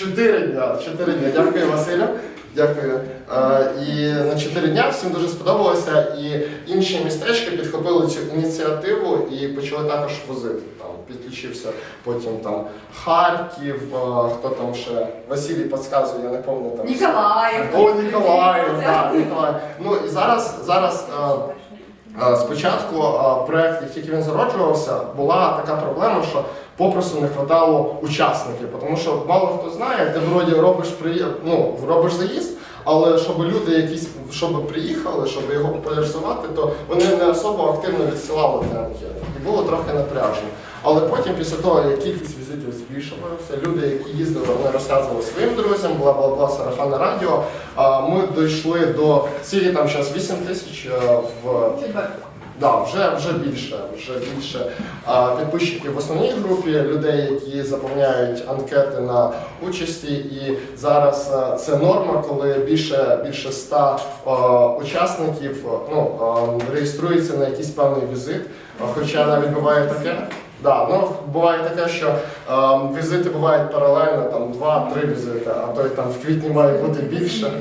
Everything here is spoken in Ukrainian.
Чотири дня, чотири дня. Дякую, Василю. Дякую. Е, і на чотири дня всім дуже сподобалося, і інші містечка підхопили цю ініціативу і почали також возити. Там підключився потім там Харків, е, хто там ще Василій підказує, я не пам'ятаю там. Ніколаїв. О, Ніколаїв, так, Ніколаїв. Ну і зараз, зараз е, Е, Спочатку е, проект, як тільки він зароджувався, була така проблема, що попросту не вистачало учасників, тому що мало хто знає, ти вроді робиш при... ну, робиш заїзд, але щоб люди якісь щоб приїхали, щоб його популяризувати, то вони не особо активно відсилали ті анкети. І було трохи напряжено. Але потім, після того, як кількість візитів збільшувалася, люди, які їздили, вони розказували своїм друзям, бла бла бла сарафанне радіо. Ми дійшли до цілі там зараз 8 тисяч е, в Да, вже, вже більше, вже більше а, підписчиків в основній групі, людей, які заповняють анкети на участі. І зараз а, це норма, коли більше, ста а, учасників ну, а, реєструється на якийсь певний візит. Хоча навіть буває таке. Да, ну буває таке, що е, візити бувають паралельно, там два-три візити, а то й там в квітні має бути більше.